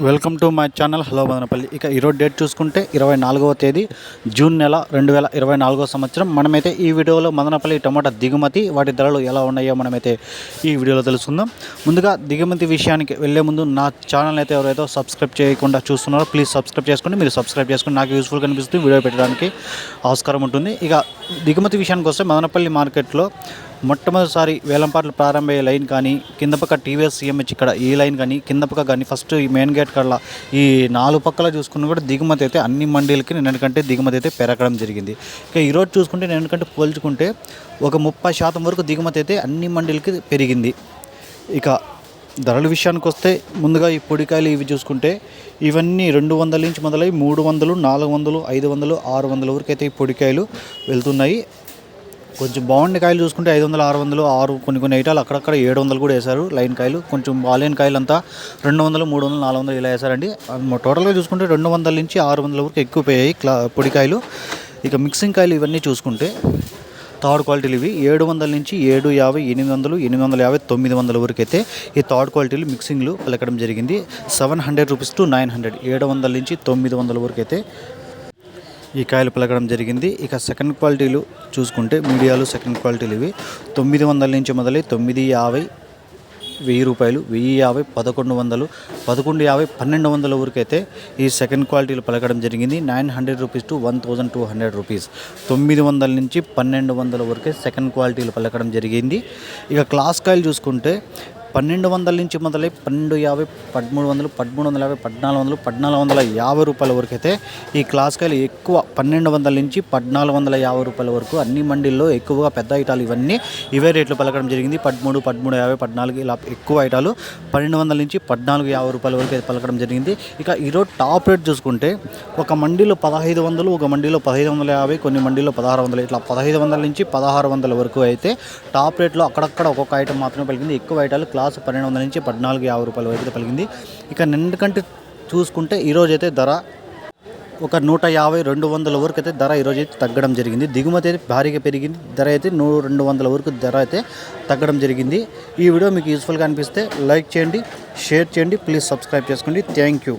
Welcome to my channel hello Madanapalle. ఇక ఈరోజు date చూసుకుంటే ఇరవై నాలుగవ తేదీ జూన్ నెల రెండు వేల ఇరవై నాలుగవ సంవత్సరం. మనమైతే ఈ వీడియోలో మదనపల్లి టమాటా దిగుమతి వాటి ధరలు ఎలా ఉన్నాయో మనమైతే ఈ వీడియోలో తెలుసుకుందాం. ముందుగా దిగుమతి విషయానికి వెళ్ళే ముందు నా ఛానల్ అయితే ఎవరైతే సబ్స్క్రైబ్ చేయకుండా చూస్తున్నారో ప్లీజ్ సబ్స్క్రైబ్ చేసుకోండి. మీరు సబ్స్క్రైబ్ చేసుకుని నాకు యూస్ఫుల్ కనిపిస్తుంది వీడియో పెట్టడానికి ఆస్కారం ఉంటుంది. ఇక దిగుమతి విషయానికి వస్తే మదనపల్లి మార్కెట్లో మొట్టమొదటిసారి వేలంపాట్లు ప్రారంభమయ్యే లైన్ కానీ కింద పక్క టీవీఎస్ సిఎంహెచ్ ఇక్కడ ఈ లైన్ కానీ కింద పక్క కానీ ఫస్ట్ ఈ మెయిన్ గేట్ కల్లా ఈ నాలుగు పక్కల చూసుకున్న కూడా దిగుమతి అయితే అన్ని మండీలకి నిన్నటికంటే దిగుమతి అయితే పెరగడం జరిగింది. ఇక ఈరోజు చూసుకుంటే నిన్నటికంటే పోల్చుకుంటే ఒక ముప్పై శాతం వరకు దిగుమతి అయితే అన్ని మండీలకి పెరిగింది. ఇక ధరల విషయానికి వస్తే ముందుగా ఈ పొడికాయలు ఇవి చూసుకుంటే ఇవన్నీ రెండు వందల నుంచి మొదలై మూడు వందలు నాలుగు వందలు ఐదు వందలు ఆరు వందల వరకు అయితే ఈ పొడికాయలు వెళ్తున్నాయి. కొంచెం బాగుండే కాయలు చూసుకుంటే ఐదు వందలు ఆరు వందలు ఆరు కొన్ని కొన్ని ఐటాలు అక్కడక్కడ ఏడు వందలు కూడా వేశారు లైన్ కాయలు. కొంచెం బాలేని కాయలు అంతా రెండు వందలు మూడు వందలు నాలుగు వందలు ఇలా వేశారండి టోటల్గా చూసుకుంటే రెండు వందల నుంచి ఆరు వందల వరకు ఎక్కువ పోయాయి క్లా పొడికాయలు ఇక మిక్సింగ్ కాయలు ఇవన్నీ చూసుకుంటే థర్డ్ క్వాలిటీలు ఇవి. ఏడు వందల నుంచి ఏడు యాభై ఎనిమిది వందలు ఎనిమిది వందల యాభై తొమ్మిది వందల వరకు అయితే ఈ థర్డ్ క్వాలిటీలు మిక్సింగ్లు పలకడం జరిగింది. Seven hundred rupees to nine hundred. ఏడు వందల నుంచి తొమ్మిది వందల వరకు అయితే ఈ కాయలు పలకడం జరిగింది. ఇక సెకండ్ క్వాలిటీలు చూసుకుంటే మీడియాలు సెకండ్ క్వాలిటీలు ఇవి. తొమ్మిది వందల నుంచి మొదలై తొమ్మిది యాభై వెయ్యి రూపాయలు వెయ్యి యాభై పదకొండు వందలు పదకొండు యాభై పన్నెండు వందల వరకైతే ఈ సెకండ్ క్వాలిటీలు పలకడం జరిగింది. Nine hundred rupees to one thousand two hundred rupees తొమ్మిది వందల నుంచి పన్నెండు వందల వరకే సెకండ్ క్వాలిటీలు పలకడం జరిగింది. ఇక క్లాస్ కాయలు చూసుకుంటే పన్నెండు వందల నుంచి మొదలై పన్నెండు యాభై పదమూడు వందలు పదమూడు వందల యాభై పద్నాలుగు వందలు పద్నాలుగు వందల యాభై రూపాయల వరకు అయితే ఈ క్లాస్ కాయలు ఎక్కువ పన్నెండు వందల నుంచి పద్నాలుగు వందల యాభై రూపాయల వరకు అన్ని మండీల్లో ఎక్కువగా పెద్ద ఐటాలు ఇవన్నీ ఇవే రేట్లు పలకడం జరిగింది. పదమూడు పదమూడు యాభై పద్నాలుగు ఇలా ఎక్కువ ఐటాలు పన్నెండు వందల నుంచి పద్నాలుగు యాభై రూపాయల వరకు అయితే పలకడం జరిగింది. ఇక ఈరోజు టాప్ రేట్ చూసుకుంటే ఒక మండీలో పదహైదు వందలు ఒక మండీలో పదహైదు వందల యాభై కొన్ని మండీలో పదహారు వందలు ఇట్లా పదహైదు వందల నుంచి పదహారు వందల వరకు అయితే టాప్ రేట్లో అక్కడక్కడ ఒక్కొక్క ఐటమ్ మాత్రమే పలికింది. ఎక్కువ ఐటాలు క్లాస్ పన్నెండు వందల నుంచి పద్నాలుగు యాభై రూపాయల వరకు అయితే పలికింది. ఇక నిన్నటికంటే చూసుకుంటే ఈరోజు అయితే ధర ఒక నూట యాభై రెండు వందల వరకు అయితే ధర ఈరోజు అయితే తగ్గడం జరిగింది. దిగుమతి అయితే భారీగా పెరిగింది. ధర అయితే నూ రెండు వందల వరకు ధర అయితే తగ్గడం జరిగింది. ఈ వీడియో మీకు యూస్ఫుల్గా అనిపిస్తే లైక్ చేయండి షేర్ చేయండి. ప్లీజ్ సబ్స్క్రైబ్ చేసుకోండి. Thank you.